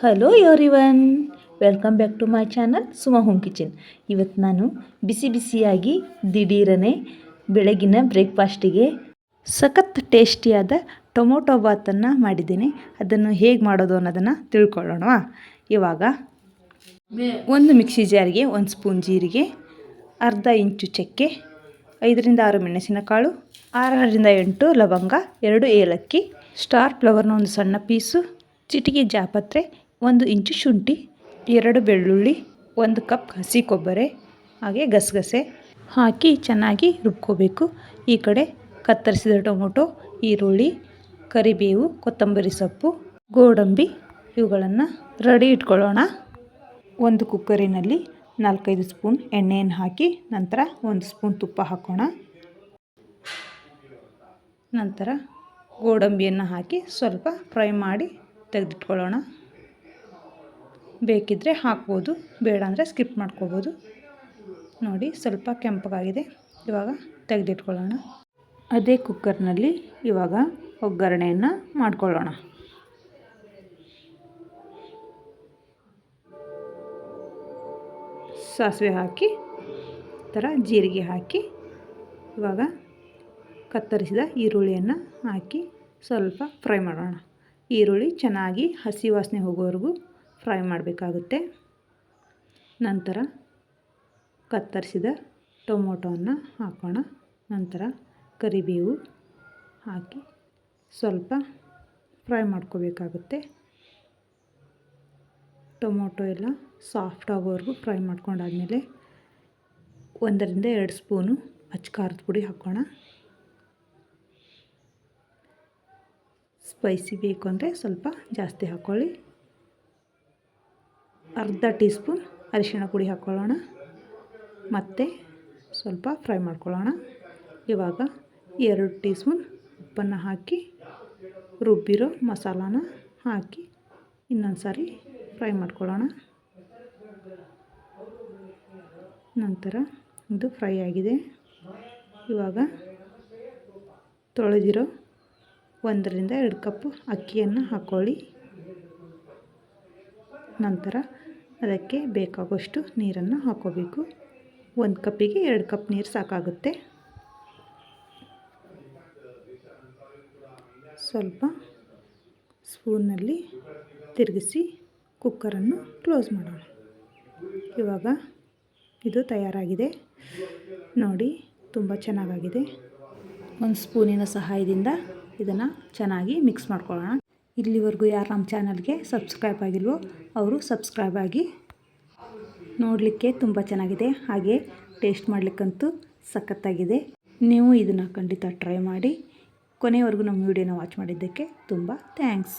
Hello everyone welcome back to my channel Suma home kitchen ಇವತ್ತು ನಾನು ಬಿಸಿ ಬಿಸಿಯಾಗಿ ದಿಢೀರನೆ ಬೆಳಗಿನ ಬ್ರೇಕ್ಫಾಸ್ಟಿಗೆ ಸಖತ್ ಟೇಸ್ಟಿಯಾದ ಟೊಮೊಟೊ ಬಾತನ್ನು ಮಾಡಿದ್ದೀನಿ. ಅದನ್ನು ಹೇಗೆ ಮಾಡೋದು ಅನ್ನೋದನ್ನು ತಿಳ್ಕೊಳ್ಳೋಣ. ಇವಾಗ ಒಂದು ಮಿಕ್ಸಿ ಜಾರಿಗೆ ಒಂದು ಸ್ಪೂನ್ ಜೀರಿಗೆ, ಅರ್ಧ ಇಂಚು ಚಕ್ಕೆ, ಐದರಿಂದ ಆರು ಮೆಣಸಿನಕಾಳು, ಆರರಿಂದ ಎಂಟು ಲವಂಗ, ಎರಡು ಏಲಕ್ಕಿ, ಸ್ಟಾರ್ ಫ್ಲವರ್ನ ಒಂದು ಸಣ್ಣ ಪೀಸು, ಚಿಟಿಕೆ ಜಾಪತ್ರೆ ಒಂದು ಇಂಚು ಶುಂಠಿ, ಎರಡು ಬೆಳ್ಳುಳ್ಳಿ, ಒಂದು ಕಪ್ ಹಸಿ ಕೊಬ್ಬರಿ, ಹಾಗೆ ಗಸಗಸೆ ಹಾಕಿ ಚೆನ್ನಾಗಿ ರುಬ್ಕೋಬೇಕು. ಈ ಕಡೆ ಕತ್ತರಿಸಿದ ಟೊಮೊಟೊ, ಈರುಳ್ಳಿ, ಕರಿಬೇವು, ಕೊತ್ತಂಬರಿ ಸೊಪ್ಪು, ಗೋಡಂಬಿ ಇವುಗಳನ್ನು ರೆಡಿ ಇಟ್ಕೊಳ್ಳೋಣ. ಒಂದು ಕುಕ್ಕರಿನಲ್ಲಿ ನಾಲ್ಕೈದು ಸ್ಪೂನ್ ಎಣ್ಣೆಯನ್ನು ಹಾಕಿ ನಂತರ ಒಂದು ಸ್ಪೂನ್ ತುಪ್ಪ ಹಾಕೋಣ. ನಂತರ ಗೋಡಂಬಿಯನ್ನು ಹಾಕಿ ಸ್ವಲ್ಪ ಫ್ರೈ ಮಾಡಿ ತೆಗೆದಿಟ್ಕೊಳ್ಳೋಣ. ಬೇಕಿದ್ದರೆ ಹಾಕ್ಬೋದು, ಬೇಡ ಅಂದರೆ ಸ್ಕಿಪ್ ಮಾಡ್ಕೋಬೋದು. ನೋಡಿ, ಸ್ವಲ್ಪ ಕೆಂಪಗಾಗಿದೆ ಇವಾಗ ತೆಗೆದಿಟ್ಕೊಳ್ಳೋಣ. ಅದೇ ಕುಕ್ಕರ್ನಲ್ಲಿ ಇವಾಗ ಒಗ್ಗರಣೆಯನ್ನು ಮಾಡ್ಕೊಳ್ಳೋಣ. ಸಾಸಿವೆ ಹಾಕಿ ಥರ ಜೀರಿಗೆ ಹಾಕಿ, ಇವಾಗ ಕತ್ತರಿಸಿದ ಈರುಳ್ಳಿಯನ್ನು ಹಾಕಿ ಸ್ವಲ್ಪ ಫ್ರೈ ಮಾಡೋಣ. ಈರುಳ್ಳಿ ಚೆನ್ನಾಗಿ ಹಸಿ ವಾಸನೆ ಹೋಗೋವರೆಗೂ ಫ್ರೈ ಮಾಡಬೇಕಾಗುತ್ತೆ. ನಂತರ ಕತ್ತರಿಸಿದ ಟೊಮೊಟೊವನ್ನು ಹಾಕೋಣ. ನಂತರ ಕರಿಬೇವು ಹಾಕಿ ಸ್ವಲ್ಪ ಫ್ರೈ ಮಾಡ್ಕೋಬೇಕಾಗುತ್ತೆ. ಟೊಮೊಟೊ ಎಲ್ಲ ಸಾಫ್ಟ್ ಆಗೋವರೆಗೂ ಫ್ರೈ ಮಾಡ್ಕೊಂಡಾದಮೇಲೆ ಒಂದರಿಂದ ಎರಡು ಸ್ಪೂನು ಅಚ್ಚ ಖಾರದ ಪುಡಿ ಹಾಕೋಣ. ಸ್ಪೈಸಿ ಬೇಕು ಅಂದರೆ ಸ್ವಲ್ಪ ಜಾಸ್ತಿ ಹಾಕ್ಕೊಳ್ಳಿ ಅರ್ಧ ಟೀ ಸ್ಪೂನ್ ಅರಿಶಿಣ ಪುಡಿ ಹಾಕ್ಕೊಳ್ಳೋಣ. ಮತ್ತು ಸ್ವಲ್ಪ ಫ್ರೈ ಮಾಡ್ಕೊಳ್ಳೋಣ. ಇವಾಗ ಎರಡು ಟೀ ಸ್ಪೂನ್ ಉಪ್ಪನ್ನು ಹಾಕಿ, ರುಬ್ಬಿರೋ ಮಸಾಲಾನ ಹಾಕಿ ಇನ್ನೊಂದು ಸಾರಿ ಫ್ರೈ ಮಾಡ್ಕೊಳ್ಳೋಣ. ನಂತರ ಇದು ಫ್ರೈ ಆಗಿದೆ. ಇವಾಗ ತೊಳೆದಿರೋ ಒಂದರಿಂದ ಎರಡು ಕಪ್ಪು ಅಕ್ಕಿಯನ್ನು ಹಾಕ್ಕೊಳ್ಳಿ. ನಂತರ ಅದಕ್ಕೆ ಬೇಕಾಗುವಷ್ಟು ನೀರನ್ನು ಹಾಕೋಬೇಕು. ಒಂದು ಕಪ್ಪಿಗೆ ಎರಡು ಕಪ್ ನೀರು ಸಾಕಾಗುತ್ತೆ. ಸ್ವಲ್ಪ ಸ್ಪೂನಲ್ಲಿ ತಿರುಗಿಸಿ ಕುಕ್ಕರನ್ನು ಕ್ಲೋಸ್ ಮಾಡೋಣ. ಇವಾಗ ಇದು ತಯಾರಾಗಿದೆ. ನೋಡಿ, ತುಂಬ ಚೆನ್ನಾಗಾಗಿದೆ. ಒಂದು ಸ್ಪೂನಿನ ಸಹಾಯದಿಂದ ಇದನ್ನು ಚೆನ್ನಾಗಿ ಮಿಕ್ಸ್ ಮಾಡ್ಕೊಳ್ಳೋಣ. ಇಲ್ಲಿವರೆಗೂ ಯಾರು ನಮ್ಮ ಚಾನಲ್ಗೆ ಸಬ್ಸ್ಕ್ರೈಬ್ ಆಗಿಲ್ವೋ ಅವರು ಸಬ್ಸ್ಕ್ರೈಬ್ ಆಗಿ. ನೋಡಲಿಕ್ಕೆ ತುಂಬ ಚೆನ್ನಾಗಿದೆ, ಹಾಗೆ ಟೇಸ್ಟ್ ಮಾಡಲಿಕ್ಕಂತೂ ಸಖತ್ತಾಗಿದೆ. ನೀವು ಇದನ್ನು ಖಂಡಿತ ಟ್ರೈ ಮಾಡಿ. ಕೊನೆಯವರೆಗೂ ನಮ್ಮ ವಿಡಿಯೋನ ವಾಚ್ ಮಾಡಿದ್ದಕ್ಕೆ ತುಂಬ ಥ್ಯಾಂಕ್ಸ್.